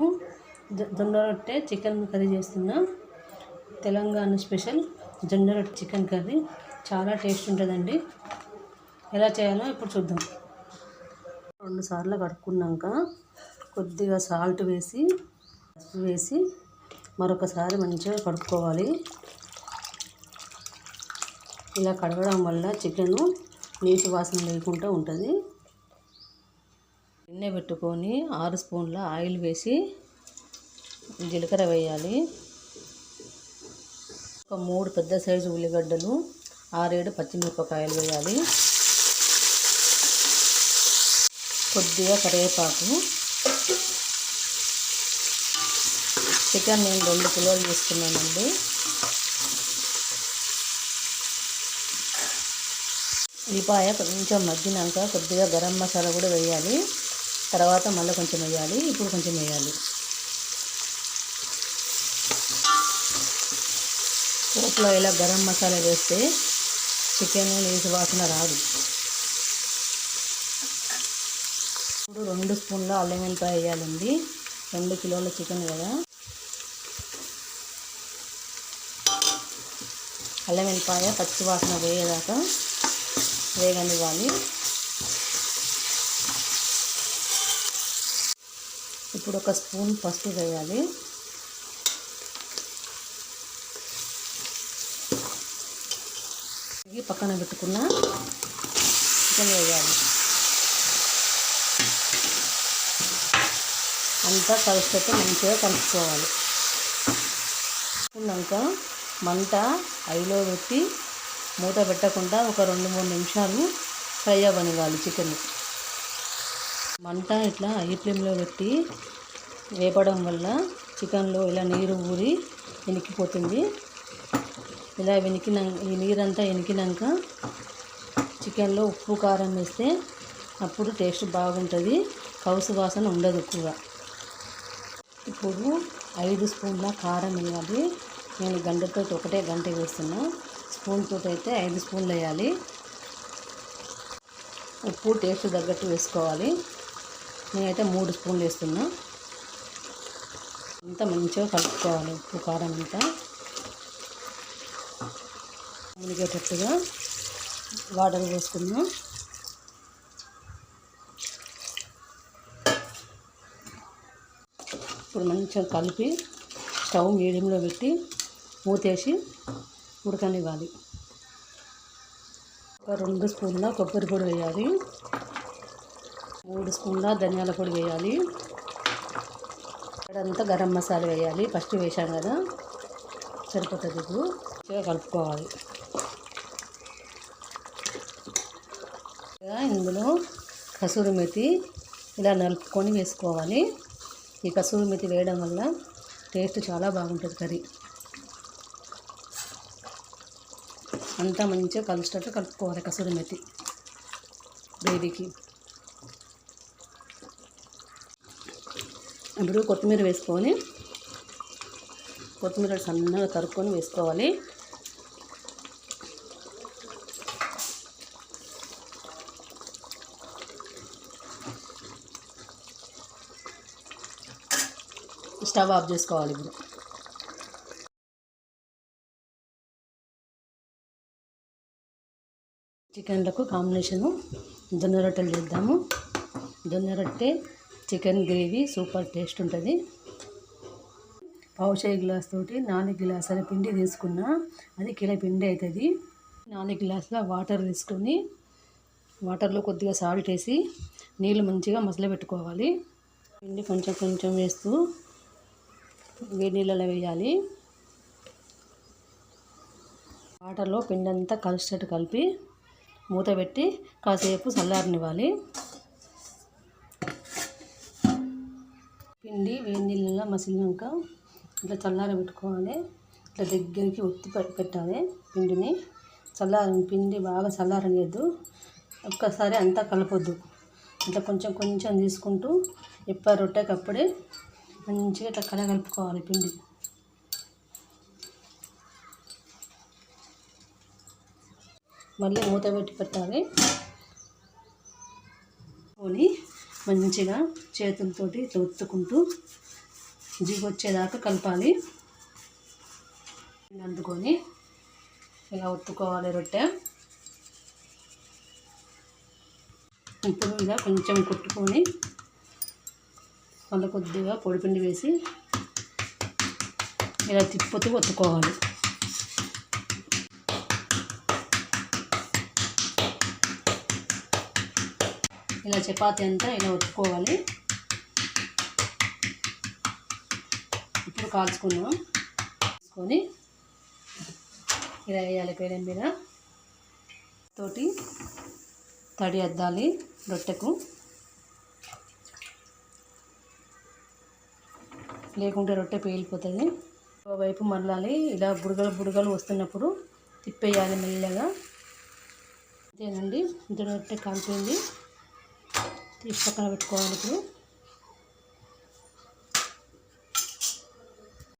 మనము జొన్న రొట్టె చికెన్ కర్రీ చేస్తున్నా. తెలంగాణ స్పెషల్ జొన్న రొట్టె చికెన్ కర్రీ. చాలా టేస్ట్ ఉంటుందండి. ఎలా చేయాలో ఇప్పుడు చూద్దాం. రెండు సార్లు కడుక్కున్నాక కొద్దిగా సాల్ట్ వేసి పసుపు వేసి మరొకసారి మంచిగా కడుక్కోవాలి. ఇలా కడగడం వల్ల చికెను నీటి వాసన లేకుండా ఉంటుంది. గిన్నె పెట్టుకొని ఆరు స్పూన్ల ఆయిల్ వేసి జీలకర్ర వేయాలి. ఒక మూడు పెద్ద సైజు ఉల్లిగడ్డలు ఆరేడు పచ్చిమిరపకాయలు వేయాలి. కొద్దిగా కరివేపాకు చికెన్ నేను రెండు కిలోలు తీసుకున్నానండి. ఉల్లిపాయ కొంచెం మగ్గినాక కొద్దిగా గరం మసాలా కూడా వేయాలి. తర్వాత మళ్ళీ కొంచెం వేయాలి. ఇప్పుడు కొంచెం వేయాలి. పోపులో ఇలా గరం మసాలా వేస్తే చికెన్ నీసు వాసన రాదు. ఇప్పుడు రెండు స్పూన్ల అల్లం వెల్లిపాయ వేయాలండి. రెండు కిలోల చికెన్ కదా. అల్లం వెల్లిపాయ పచ్చి వాసన వేయేదాకా వేగనివ్వాలి. ఇప్పుడు ఒక స్పూన్ పసుపు వేయాలి. పక్కన పెట్టుకున్న చికెన్ వేయాలి. అంతా కలిసిపోతే మంచిగా కలుపుకోవాలి. ఉన్నాక మంట ఐలో పెట్టి మూత పెట్టకుండా ఒక రెండు మూడు నిమిషాలు ఫ్రై అవ్వనివ్వాలి చికెన్. మంట ఇట్లా ఐ ఫ్లేమ్లో పెట్టి వేపడం వల్ల చికెన్లో ఇలా నీరు ఊరి వెనికిపోతుంది. ఇలా వెనికిన ఈ నీరంతా వెనికినాక చికెన్లో ఉప్పు కారం వేస్తే అప్పుడు టేస్ట్ బాగుంటుంది. కౌసు వాసన ఉండదు ఎక్కువగా ఇప్పుడు ఐదు స్పూన్ల కారం వేయాలి. నేను గంటతో ఒకటే గంట వేస్తున్నా. స్పూన్తో అయితే ఐదు స్పూన్లు వేయాలి. ఉప్పు టేస్ట్ తగ్గట్టు వేసుకోవాలి. నేనైతే మూడు స్పూన్లు వేస్తున్నా. అంతా మంచిగా కలుపుకోవాలి ఉప్పు కారం అంతా. మునిగేటట్టుగా వాటర్ పోసుకుందాం. ఇప్పుడు మంచిగా కలిపి స్టవ్ మీడియంలో పెట్టి మూతేసి ఉడకనివ్వాలి. ఒక రెండు స్పూన్ల కొబ్బరి పొడి వేయాలి. మూడు స్పూన్ల ధనియాల పొడి వేయాలి. ఇక్కడంతా గరం మసాలా వేయాలి. ఫస్ట్ వేసాం కదా. సరిపోతుంది ఇప్పుడు. మంచిగా కలుపుకోవాలి. ఇందులో కసూరి మెతి ఇలా నలుపుకొని వేసుకోవాలి. ఈ కసూరి మెతి వేయడం వల్ల టేస్ట్ చాలా బాగుంటుంది కర్రీ. అంతా మంచిగా కలిసేటట్టు కలుపుకోవాలి కసూరి మెతి. బేబీకి ఇప్పుడు కొత్తిమీర వేసుకొని కొత్తిమీర సన్నగా తరుక్కొని వేసుకోవాలి. స్టవ్ ఆఫ్ చేసుకోవాలి ఇప్పుడు. చికెన్లకు కాంబినేషను జొన్న రొట్టెలు చేద్దాము. జొన్న రొట్టె చికెన్ గ్రేవీ సూపర్ టేస్ట్ ఉంటుంది. పావుషాయి గ్లాస్ తోటి నాలుగు గ్లాసుల పిండి తీసుకున్నా అది కిలో పిండి అవుతుంది. నాలుగు గ్లాసుల వాటర్ తీసుకొని వాటర్లో కొద్దిగా సాల్ట్ వేసి నీళ్ళు మంచిగా మసల పెట్టుకోవాలి. పిండి కొంచెం కొంచెం వేస్తూ వేడి నీళ్ళలో వేయాలి. వాటర్లో పిండి అంతా కలిసేటట్టు కలిపి మూత పెట్టి కాసేపు చల్లారనివ్వాలి. పిండి వేడి నీళ్ళలో మసిలినాక ఇట్లా చల్లార పెట్టుకోవాలి. ఇట్లా దగ్గరికి ఒత్తి పెట్టాలి పిండిని. చల్లార పిండి బాగా చల్లారనియద్దు. ఒక్కసారి అంతా కలపొద్దు. ఇట్లా కొంచెం కొంచెం తీసుకుంటూ ఎప్ప రొట్టెకప్పుడే మంచిగా ఇట్లా కలగలుపుకోవాలి పిండి. మళ్ళీ మూత పెట్టి పెట్టాలి. పోనీ మంచిగా చేతులతోటి ఇట్లా ఒత్తుకుంటూ జిగు వచ్చేదాకా కలపాలి. అందుకొని ఇలా ఒత్తుకోవాలి రొట్టె. ఇప్పుడు ఇలా కొంచెం కుట్టుకొని మళ్ళీ కొద్దిగా పొడిపిండి వేసి ఇలా తిప్పుతూ ఒత్తుకోవాలి. ఇలా చపాతీ అంతా ఇలా ఒత్తుకోవాలి. ఇప్పుడు కాల్చుకుందాం తీసుకొని ఇలా వేయాలి పేరం మీద. తోటి తడి అద్దాలి రొట్టెకు. లేకుంటే రొట్టె పేలిపోతుంది. ఒకవైపు మళ్ళాలి ఇలా బుడగలు బుడగలు వస్తున్నప్పుడు తిప్పేయాలి మెల్లగా. అంతేనండి. ఇంత రొట్టె కాలిపోయింది. తీసి పక్కన పెట్టుకోవాలి ఇప్పుడు.